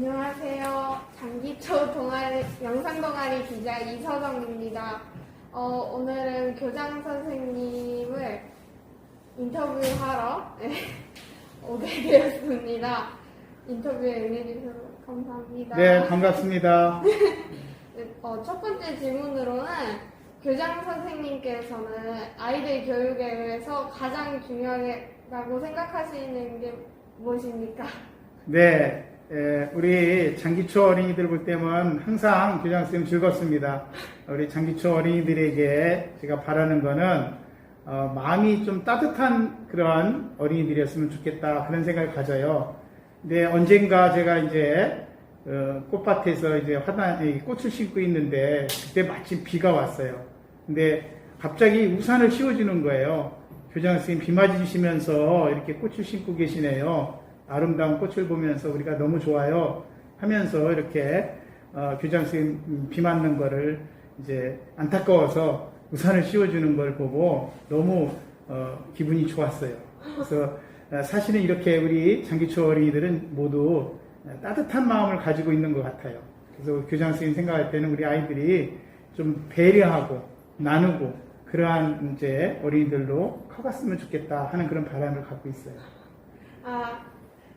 안녕하세요. 장기초 동아리, 영상 동아리 기자 이서정입니다. 어, 오늘은 교장 선생님을 인터뷰하러 네, 오게 되었습니다. 인터뷰에 응해주셔서 감사합니다. 네, 반갑습니다. 어, 첫 번째 질문으로는 교장 선생님께서는 아이들 교육에 의해서 가장 중요하다고 생각하시는 게 무엇입니까? 네, 에, 우리 장기초 어린이들 볼 때면 항상 교장선생님 즐겁습니다. 우리 장기초 어린이들에게 제가 바라는 거는 어, 마음이 좀 따뜻한 그런 어린이들이었으면 좋겠다 그런 생각을 가져요. 근데 언젠가 제가 이제 어, 꽃밭에서 이제 화단 이 꽃을 심고 있는데 그때 마침 비가 왔어요. 근데 갑자기 우산을 씌워주는 거예요. 교장 선생님 비 맞으시면서 이렇게 꽃을 심고 계시네요. 아름다운 꽃을 보면서 우리가 너무 좋아요 하면서 이렇게 어, 교장 선생님 음, 비 맞는 거를 이제 안타까워서 우산을 씌워주는 걸 보고 너무 어, 기분이 좋았어요. 그래서 어, 사실은 이렇게 우리 장기초 어린이들은 모두 어, 따뜻한 마음을 가지고 있는 것 같아요. 그래서 교장 선생님 생각할 때는 우리 아이들이 좀 배려하고 나누고 그러한 이제 어린이들로 커갔으면 좋겠다 하는 그런 바람을 갖고 있어요. 아,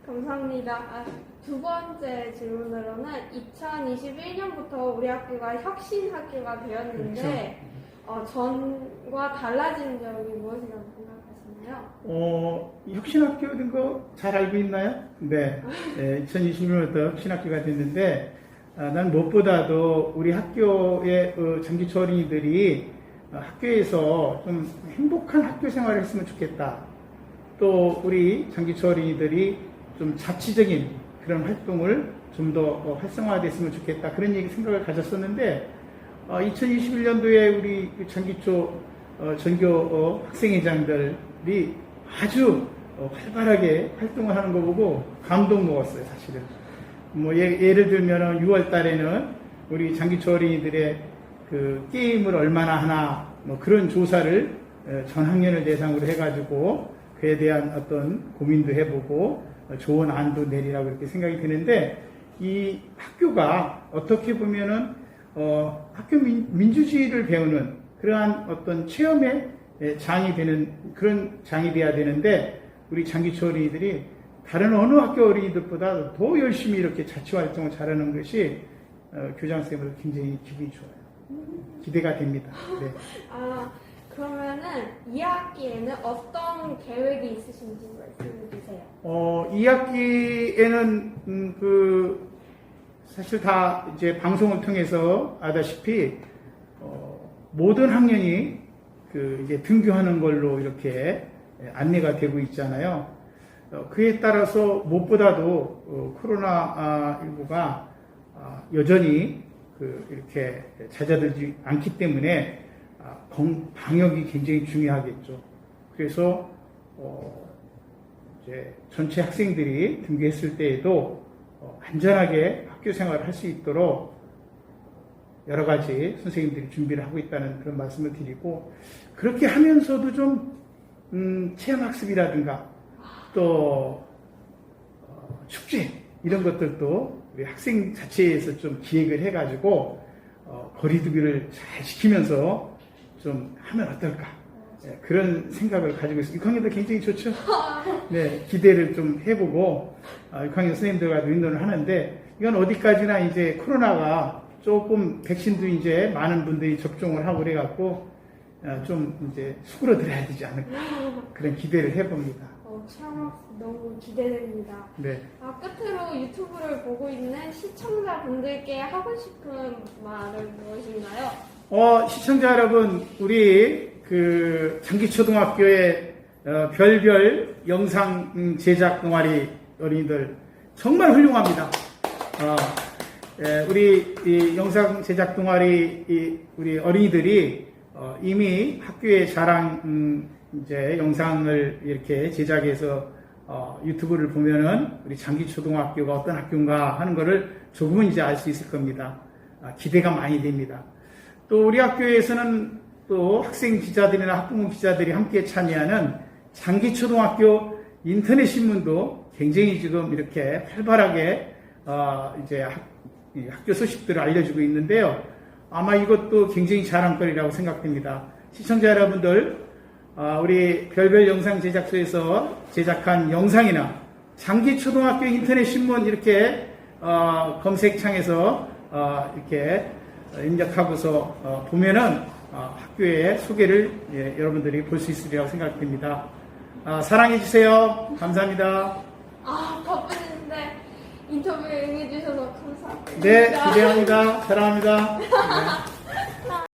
감사합니다. 아, 두 번째 질문으로는 2021년부터 우리 학교가 혁신 학교가 되었는데 어, 전과 달라진 점이 무엇이라고 생각하시나요? 어, 혁신학교 된 거 잘 알고 있나요? 네. 2020년부터 혁신학교가 됐는데, 아, 난 무엇보다도 우리 학교의 어, 장기초 어린이들이 어, 학교에서 좀 행복한 학교 생활을 했으면 좋겠다. 또 우리 장기초 어린이들이 좀 자치적인 그런 활동을 좀더 어, 활성화됐으면 좋겠다. 그런 얘기 생각을 가졌었는데, 2021년도에 우리 그 장기초 어, 전교 어, 학생회장들이 아주 어, 활발하게 활동을 하는 거 보고 감동 먹었어요, 사실은. 뭐 예, 를 들면 6월 달에는 우리 장기초 어린이들의 그 게임을 얼마나 하나 뭐 그런 조사를 어, 전 학년을 대상으로 해가지고 그에 대한 어떤 고민도 해보고 어, 좋은 안도 내리라고 이렇게 생각이 드는데 이 학교가 어떻게 보면은 어, 학교 민, 주주의를 배우는 그러한 어떤 체험의 예, 장이 되는 그런 장이 돼야 되는데 우리 장기초 어린이들이 다른 어느 학교 어린이들보다 더 열심히 이렇게 자치 활동을 잘하는 것이 어, 교장 선생님으로 굉장히 기분이 좋아요. 기대가 됩니다. 네. 아, 그러면은 2학기에는 어떤 계획이 있으신지 말씀해 주세요. 어, 2학기에는 음, 그 사실 다 이제 방송을 통해서 아다시피 어, 모든 학년이 그 이제 등교하는 걸로 이렇게 안내가 되고 있잖아요. 어, 그에 따라서 무엇보다도 어, 코로나19가 여전히 그 이렇게 잦아들지 않기 때문에 아, 방- 방역이 굉장히 중요하겠죠. 그래서 어, 이제 전체 학생들이 등교했을 때에도 어, 안전하게 학교 생활을 할 수 있도록 여러 가지 선생님들이 준비를 하고 있다는 그런 말씀을 드리고 그렇게 하면서도 좀 음, 체험학습이라든가 또 어, 축제 이런 것들도 우리 학생 자체에서 좀 기획을 해가지고 어, 거리두기를 잘 지키면서 좀 하면 어떨까 예, 그런 생각을 가지고 있습니다. 6학년도 굉장히 좋죠. 네, 기대를 좀 해보고 아, 6학년 선생님들과 의논을 하는데 이건 어디까지나 이제 코로나가 조금 백신도 이제 많은 분들이 접종을 하고 그래갖고 아, 좀 이제 수그러들어야 되지 않을까 그런 기대를 해봅니다. 어, 너무 기대됩니다. 네. 아, 끝으로 유튜브를 보고 있는 시청자분들께 하고 싶은 말은 무엇인가요? 어, 시청자 여러분, 우리 그 장기초등학교의 어, 별별 영상 음, 제작 동아리 어린이들 정말 훌륭합니다. 어, 예, 우리 이 영상 제작 동아리 이 우리 어린이들이 어, 이미 학교의 자랑 음, 이제 영상을 이렇게 제작해서 어, 유튜브를 보면은 우리 장기초등학교가 어떤 학교인가 하는 거를 조금은 이제 알 수 있을 겁니다. 아, 기대가 많이 됩니다. 또 우리 학교에서는 또 학생 기자들이나 학부모 기자들이 함께 참여하는 장기 초등학교 인터넷 신문도 굉장히 지금 이렇게 활발하게 어, 이제 학, 이 학교 소식들을 알려주고 있는데요. 아마 이것도 굉장히 자랑거리라고 생각됩니다. 시청자 여러분들, 아, 우리 별별 영상 제작소에서 제작한 영상이나 장기 초등학교 인터넷 신문 이렇게 어, 검색창에서 어, 이렇게 입력하고서 어, 보면은 어, 학교의 소개를 예, 여러분들이 볼 수 있으리라고 생각됩니다. 아, 사랑해 주세요. 감사합니다. 아, 바쁘신데 인터뷰 응해주셔서 감사합니다. 네, 기대합니다. 사랑합니다. 네.